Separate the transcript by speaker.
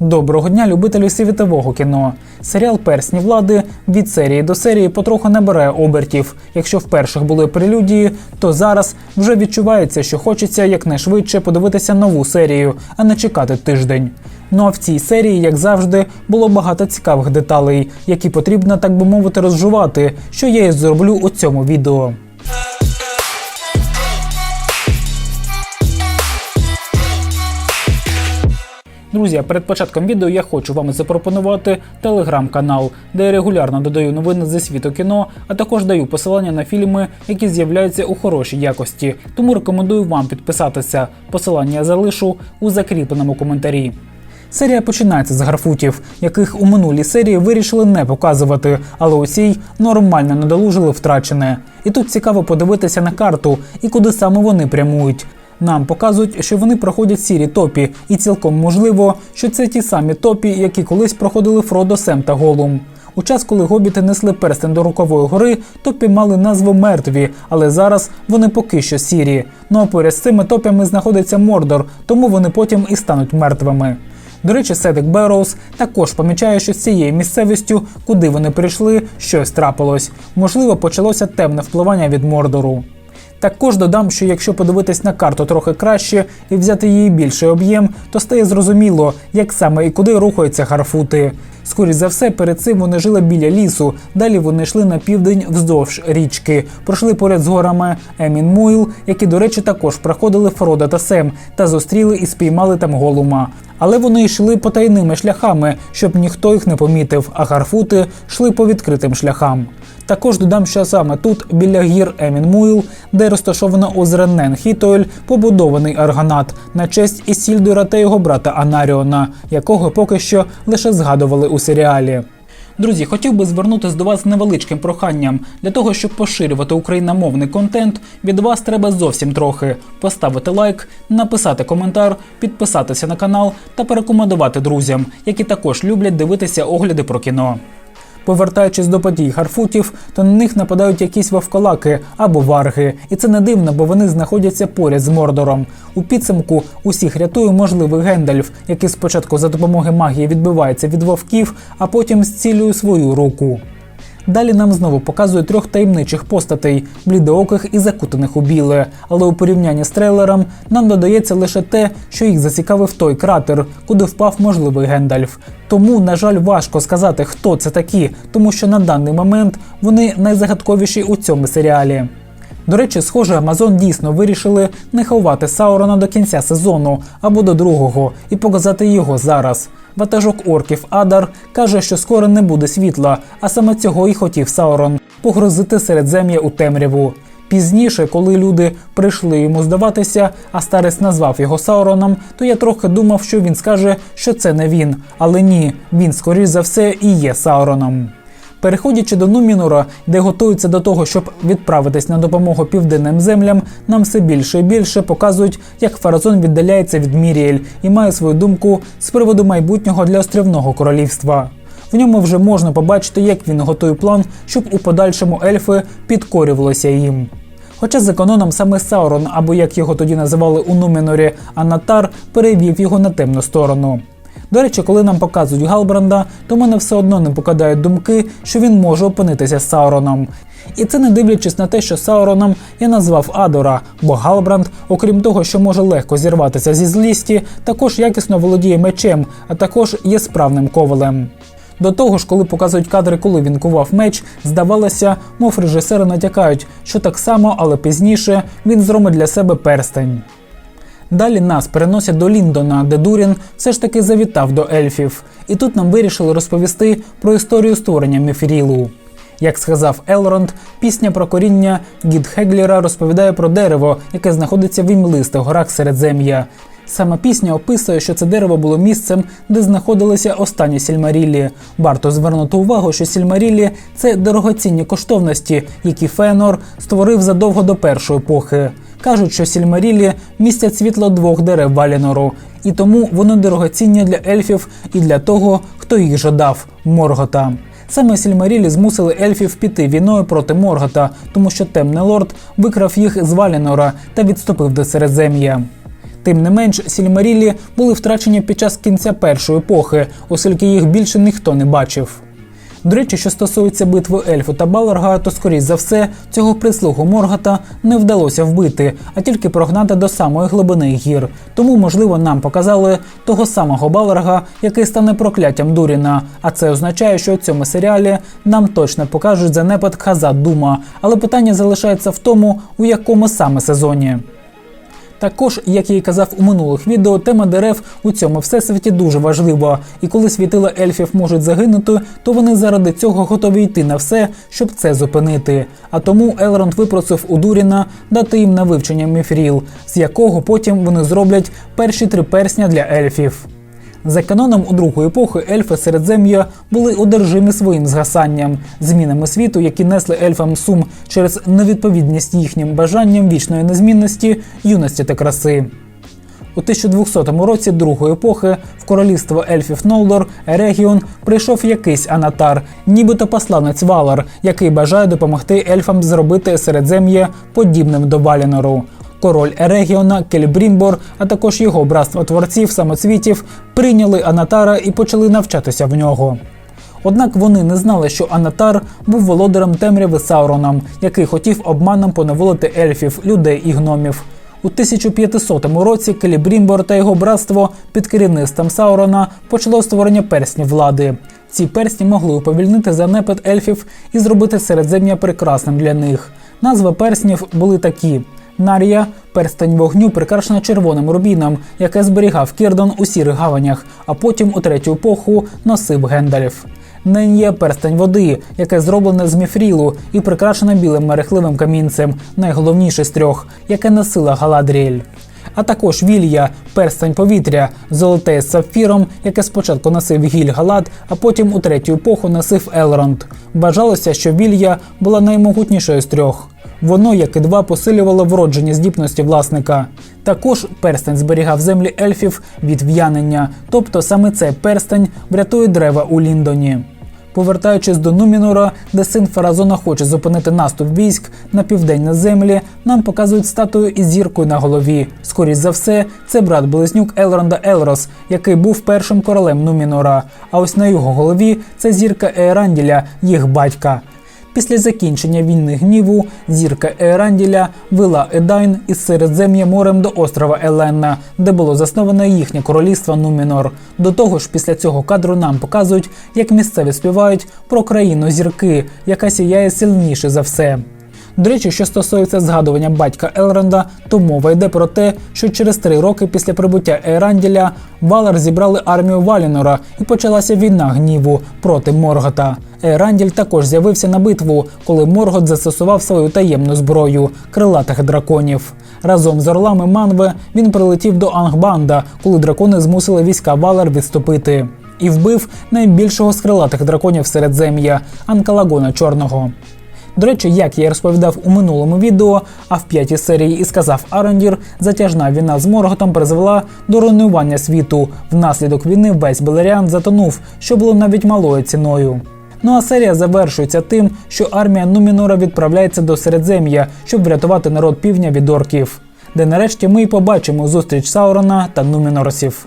Speaker 1: Доброго дня, любителі світового кіно. Серіал Персні влади від серії до серії потроху набирає обертів. Якщо в перших були прелюдії, то зараз вже відчувається, що хочеться якнайшвидше подивитися нову серію, а не чекати тиждень. Ну а в цій серії, як завжди, було багато цікавих деталей, які потрібно, так би мовити, розжувати, що я і зроблю у цьому відео. Друзі, перед початком відео я хочу вам запропонувати телеграм-канал, де я регулярно додаю новини зі світу кіно, а також даю посилання на фільми, які з'являються у хорошій якості. Тому рекомендую вам підписатися. Посилання залишу у закріпленому коментарі. Серія починається з гарфутів, яких у минулій серії вирішили не показувати, але у нормально надолужили втрачене. І тут цікаво подивитися на карту і куди саме вони прямують. Нам показують, що вони проходять сірі топі, і цілком можливо, що це ті самі топі, які колись проходили Фродо, Сем та Голум. У час, коли гобіти несли перстень до Рукової гори, топі мали назву мертві, але зараз вони поки що сірі. Ну а поряд з цими топями знаходиться Мордор, тому вони потім і стануть мертвими. До речі, Седик Берроуз також помічає, що з цією місцевістю, куди вони прийшли, щось трапилось. Можливо, почалося темне впливання від Мордору. Також додам, що якщо подивитись на карту трохи краще і взяти її більший об'єм, то стає зрозуміло, як саме і куди рухаються гарфути. Скоріше за все, перед цим вони жили біля лісу. Далі вони йшли на південь вздовж річки, пройшли поряд з горами Емін Муйл, які, до речі, також проходили Фрода та Сем, та зустріли і спіймали там голума. Але вони йшли потайними шляхами, щоб ніхто їх не помітив, а гарфути йшли по відкритим шляхам. Також додам, що саме тут, біля гір Емін Муйл, де розташовано озеро Ненхітойль, побудований арганат на честь Ісільдура та його брата Анаріона, якого поки що лише згадували у серіалі. Друзі, хотів би звернутися до вас з невеличким проханням. Для того, щоб поширювати україномовний контент, від вас треба зовсім трохи поставити лайк, написати коментар, підписатися на канал та порекомендувати друзям, які також люблять дивитися огляди про кіно. Повертаючись до подій Харфутів, то на них нападають якісь вовколаки або варги, і це не дивно, бо вони знаходяться поряд з Мордором. У підсумку усіх рятує можливий Гендальф, який спочатку за допомогою магії відбивається від вовків, а потім зцілює свою руку. Далі нам знову показують трьох таємничих постатей, блідооких і закутаних у біле. Але у порівнянні з трейлером нам додається лише те, що їх зацікавив той кратер, куди впав можливий Гендальф. Тому, на жаль, важко сказати, хто це такі, тому що на даний момент вони найзагадковіші у цьому серіалі. До речі, схоже, Амазон дійсно вирішили не ховати Саурона до кінця сезону або до другого і показати його зараз. Ватажок орків Адар каже, що скоро не буде світла, а саме цього і хотів Саурон погрозити середзем'я у темряву. Пізніше, коли люди прийшли йому здаватися, а старець назвав його Сауроном, то я трохи думав, що він скаже, що це не він. Але ні, він, скоріш за все, і є Сауроном. Переходячи до Нумінора, де готуються до того, щоб відправитись на допомогу південним землям, нам все більше і більше показують, як Фаразон віддаляється від Міріель і має свою думку з приводу майбутнього для острівного королівства. В ньому вже можна побачити, як він готує план, щоб у подальшому ельфи підкорювалися їм. Хоча за каноном саме Саурон, або як його тоді називали у Нумінорі, Анатар, перевів його на темну сторону. До речі, коли нам показують Галбранда, то мене все одно не покидають думки, що він може опинитися з Сауроном. І це не дивлячись на те, що Сауроном я назвав Адора, бо Галбранд, окрім того, що може легко зірватися зі злісті, також якісно володіє мечем, а також є справним ковалем. До того ж, коли показують кадри, коли він кував меч, здавалося, мов режисери натякають, що так само, але пізніше він зробить для себе перстень. Далі нас переносять до Ліндона, де Дурін все ж таки завітав до ельфів, і тут нам вирішили розповісти про історію створення Мефірілу. Як сказав Елронд, пісня про коріння Гід Хегліра розповідає про дерево, яке знаходиться в імлистих горах Середзем'я. Сама пісня описує, що це дерево було місцем, де знаходилися останні сільмарілі. Варто звернути увагу, що сільмарілі це дорогоцінні коштовності, які Феонор створив задовго до першої епохи. Кажуть, що сільмарілі містять світло двох дерев Валінору, і тому вони дорогоцінні для ельфів і для того, хто їх жадав Моргота. Саме Сільмарілі змусили ельфів піти війною проти Моргота, тому що темний лорд викрав їх з Валінора та відступив до Середзем'я. Тим не менш, Сільмарілі були втрачені під час кінця першої епохи, оскільки їх більше ніхто не бачив. До речі, що стосується битви ельфу та Баларга, то скоріш за все цього прислугу Моргата не вдалося вбити, а тільки прогнати до самої глибини гір. Тому, можливо, нам показали того самого Баларга, який стане прокляттям Дуріна. А це означає, що у цьому серіалі нам точно покажуть занепад Хаза Дума. Але питання залишається в тому, у якому саме сезоні. Також, як я і казав у минулих відео, тема дерев у цьому всесвіті дуже важлива. І коли світила ельфів можуть загинути, то вони заради цього готові йти на все, щоб це зупинити. А тому Елронд випросив у Дуріна дати їм на вивчення міфріл, з якого потім вони зроблять перші три персня для ельфів. За каноном у другої епохи ельфи Середзем'я були одержимі своїм згасанням, змінами світу, які несли ельфам сум через невідповідність їхнім бажанням вічної незмінності, юності та краси. У 1200 році другої епохи в королівство ельфів Нолдор Ерегіон прийшов якийсь анатар, нібито посланець Валар, який бажає допомогти ельфам зробити середзем'я подібним до Валінору. Король Ерегіона Кельбрімбор, а також його братство творців самоцвітів прийняли Анатара і почали навчатися в нього. Однак вони не знали, що Анатар був володарем темряви Сауроном, який хотів обманом поневолити ельфів, людей і гномів. У 1500 році Келібрімбор та його братство під керівництвом Саурона почало створення перснів влади. Ці персні могли уповільнити занепад ельфів і зробити середзем'я прекрасним для них. Назви перснів були такі: Нарія перстень вогню прикрашена червоним рубіном, яке зберігав Кірдон у сірих гаванях, а потім у третю епоху носив Гендальф. Нен'є перстень води, яке зроблене з міфрілу і прикрашене білим мерехливим камінцем, найголовніше з трьох, яке носила Галадріель. А також Вілья, перстень повітря, золоте з сапфіром, яке спочатку носив Гіль Галад, а потім у третю епоху носив Елронд. Вважалося, що Вілья була наймогутнішою з трьох. Воно, як і два, посилювало вроджені здібності власника. Також перстень зберігав землі ельфів від в'янення, тобто саме цей перстень врятує дерева у Ліндоні. Повертаючись до Нумінора, де син Фаразона хоче зупинити наступ військ на південь землі, нам показують статую із зіркою на голові. Скоріше за все, це брат близнюк Елронда Елрос, який був першим королем Нумінора. А ось на його голові це зірка Ееранділя, їх батька. Після закінчення війни гніву зірка Еранділя вела Едайн із Середзем'я морем до острова Еленна, де було засноване їхнє королівство Нумінор. До того ж, після цього кадру нам показують, як місцеві співають про країну зірки, яка сіяє сильніше за все. До речі, що стосується згадування батька Елронда, то мова йде про те, що через три роки після прибуття Еранділя Валар зібрали армію Валінора і почалася війна гніву проти Моргота. Еранділь також з'явився на битву, коли Моргот застосував свою таємну зброю крилатих драконів. Разом з орлами Манве він прилетів до Ангбанда, коли дракони змусили війська Валар відступити. І вбив найбільшого з крилатих драконів Середзем'я Анкалагона Чорного. До речі, як я розповідав у минулому відео, а в п'ятій серії і сказав Арендір, затяжна війна з Морготом призвела до руйнування світу. Внаслідок війни весь Белеріан затонув, що було навіть малою ціною. Ну а серія завершується тим, що армія Нумінора відправляється до Середзем'я, щоб врятувати народ півдня від орків, де нарешті ми й побачимо зустріч Саурона та Нуміноросів.